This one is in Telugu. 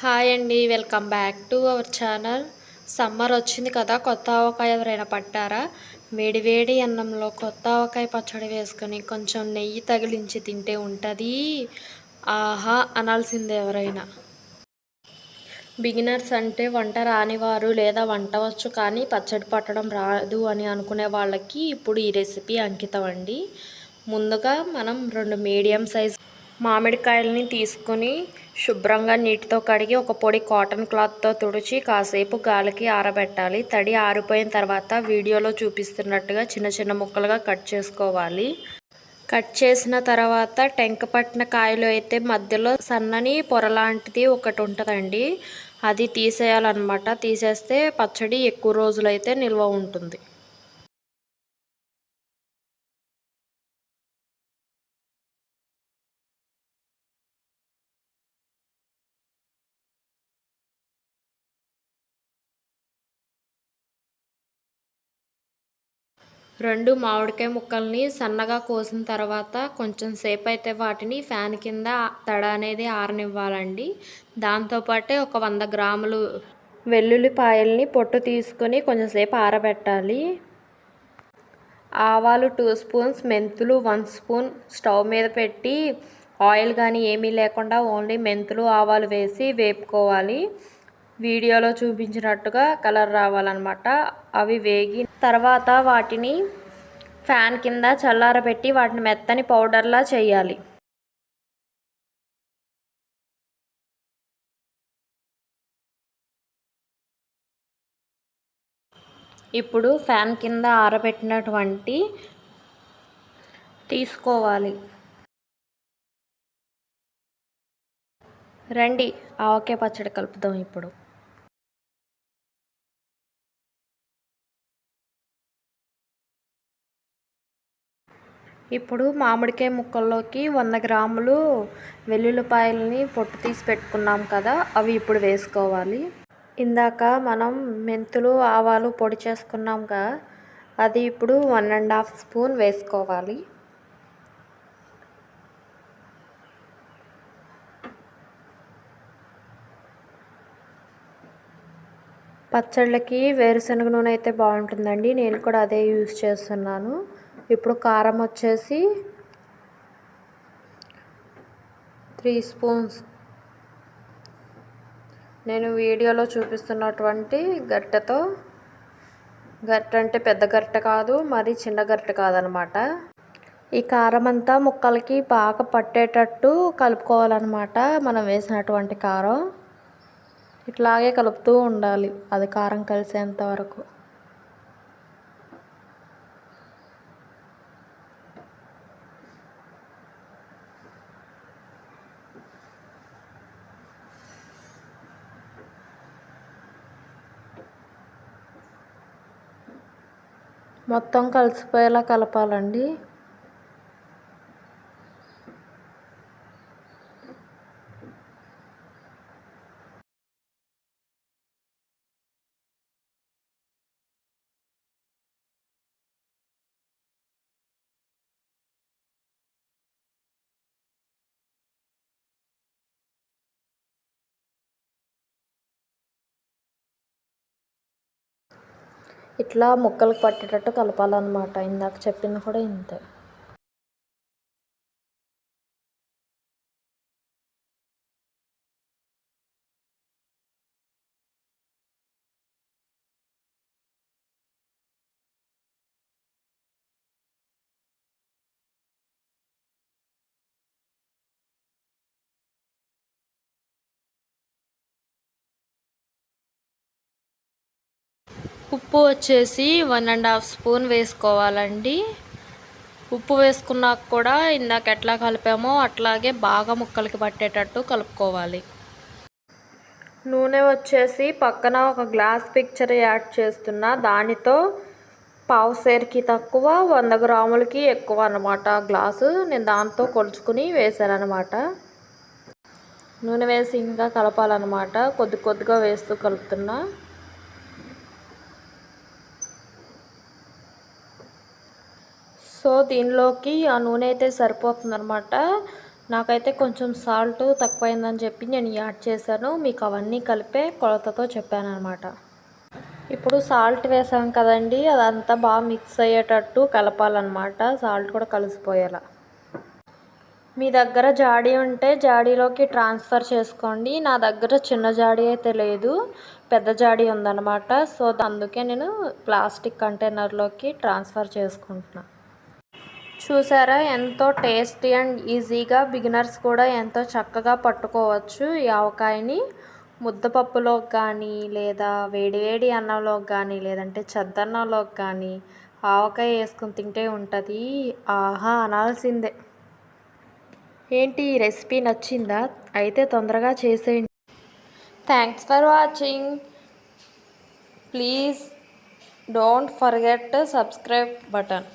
హాయ్ అండి welcome back to our channel. Summer వచ్చింది కదా కొత్త ఆవకాయ ఎవరైనా పట్టారా? వేడివేడి అన్నంలో కొత్త ఆవకాయ పచ్చడి వేసుకొని కొంచెం నెయ్యి తగిలించి తింటే ఉంటుంది. ఆహా అనాల్సిందే ఎవరైనా. బిగినర్స్ అంటే వంట రానివారు లేదా వంట వచ్చు కానీ పచ్చడి పట్టడం రాదు అని అనుకునే వాళ్ళకి ఇప్పుడు ఈ రెసిపీ అంకితం అండి. ముందుగా మనం రెండు మీడియం సైజ్ మామిడికాయలని తీసుకొని శుభ్రంగా నీటితో కడిగి ఒక పొడి కాటన్ క్లాత్తో తుడిచి కాసేపు గాలికి ఆరబెట్టాలి. తడి ఆరిపోయిన తర్వాత వీడియోలో చూపిస్తున్నట్టుగా చిన్న చిన్న ముక్కలుగా కట్ చేసుకోవాలి. కట్ చేసిన తర్వాత టెంక పట్టిన కాయలు అయితే మధ్యలో సన్నని పొర లాంటిది ఒకటి ఉంటుందండి. అది తీసేయాలన్నమాట. తీసేస్తే పచ్చడి ఎక్కువ రోజులైతే నిల్వ ఉంటుంది. రెండు మామిడికాయ ముక్కల్ని సన్నగా కోసిన తర్వాత కొంచెం సేపు అయితే వాటిని ఫ్యాన్ కింద తడ అనేది ఆరనివ్వాలండి. దాంతోపాటే ఒక వంద గ్రాములు వెల్లుల్లిపాయల్ని పొట్టు తీసుకొని కొంచెంసేపు ఆరబెట్టాలి. ఆవాలు టూ స్పూన్స్ మెంతులు వన్ స్పూన్ స్టవ్ మీద పెట్టి ఆయిల్ కానీ ఏమీ లేకుండా ఓన్లీ మెంతులు ఆవాలు వేసి వేపుకోవాలి. వీడియోలో చూపించినట్టుగా కలర్ రావాలన్నమాట. అవి వేగి తర్వాత వాటిని ఫ్యాన్ కింద చల్లారబెట్టి వాటిని మెత్తని పౌడర్లా చేయాలి. ఇప్పుడు ఫ్యాన్ కింద ఆరబెట్టినటువంటి తీసుకోవాలి. రండి ఆవకాయ పచ్చడి కలుపుదాం ఇప్పుడు. ఇప్పుడు మామిడికాయ ముక్కల్లోకి వంద గ్రాములు వెల్లుల్లిపాయలని పొట్టు తీసి పెట్టుకున్నాం కదా అవి ఇప్పుడు వేసుకోవాలి. ఇందాక మనం మెంతులు ఆవాలు పొడి చేసుకున్నాం కదా అది ఇప్పుడు వన్ అండ్ హాఫ్ స్పూన్ వేసుకోవాలి. పచ్చళ్ళకి వేరుశనగ నూనె అయితే బాగుంటుందండి నేను కూడా అదే యూజ్ చేస్తున్నాను. ఇప్పుడు కారం వచ్చేసి త్రీ స్పూన్స్. నేను వీడియోలో చూపిస్తున్నటువంటి గట్టెతో గట్ట అంటే పెద్ద గట్ట కాదు మరి చిన్న గట్ట కాదనమాట. ఈ కారం అంతా ముక్కలకి బాగా పట్టేటట్టు కలుపుకోవాలన్నమాట మనం వేసినటువంటి కారం. ఇట్లాగే కలుపుతూ ఉండాలి అది కారం కలిసేంత వరకు. మొత్తం కలిసిపోయేలా కలపాలండి. ఇట్లా ముక్కలకు పట్టేటట్టు కలపాలన్నమాట. ఇందాక చెప్పింది కూడా ఇంతే. ఉప్పు వచ్చేసి వన్ అండ్ హాఫ్ స్పూన్ వేసుకోవాలండి. ఉప్పు వేసుకున్నాక కూడా ఇందాక ఎట్లా కలిపామో అట్లాగే బాగా ముక్కలకి పట్టేటట్టు కలుపుకోవాలి. నూనె వచ్చేసి పక్కన ఒక గ్లాస్ పిక్చర్ యాడ్ చేస్తున్నా దానితో పావు సేర్కి తక్కువ వంద గ్రాములకి ఎక్కువ అనమాట గ్లాసు. నేను దాంతో కొలుచుకుని వేసాను అనమాట నూనె వేసి ఇంకా కలపాలన్నమాట. కొద్ది కొద్దిగా వేస్తూ కలుపుతున్నా. సో దీనిలోకి ఆ నూనె అయితే సరిపోతుందనమాట నాకైతే కొంచెం సాల్ట్ తక్కువైందని చెప్పి నేను యాడ్ చేశాను. మీకు అవన్నీ కలిపే కొలతతో చెప్పాను అనమాట ఇప్పుడు సాల్ట్ వేసాం కదండి అదంతా బాగా మిక్స్ అయ్యేటట్టు కలపాలన్నమాట. సాల్ట్ కూడా కలిసిపోయేలా. మీ దగ్గర జాడీ ఉంటే జాడీలోకి ట్రాన్స్ఫర్ చేసుకోండి. నా దగ్గర చిన్న జాడీ అయితే లేదు పెద్ద జాడీ ఉందన్నమాట. సో అందుకే నేను ప్లాస్టిక్ కంటైనర్లోకి ట్రాన్స్ఫర్ చేసుకుంటున్నాను చూసారా? ఎంతో టేస్టీ అండ్ ఈజీగా బిగినర్స్ కూడా ఎంతో చక్కగా పట్టుకోవచ్చు ఈ ఆవకాయని. ముద్దపప్పులోకి కానీ లేదా వేడివేడి అన్నంలోకి కానీ లేదంటే చద్దన్నంలోకి కానీ ఆవకాయ వేసుకుని తింటే ఉంటుంది. ఆహా అనాల్సిందే. ఏంటి ఈ రెసిపీ నచ్చిందా? అయితే తొందరగా చేసేయండి. Thanks for watching. Please don't forget subscribe button.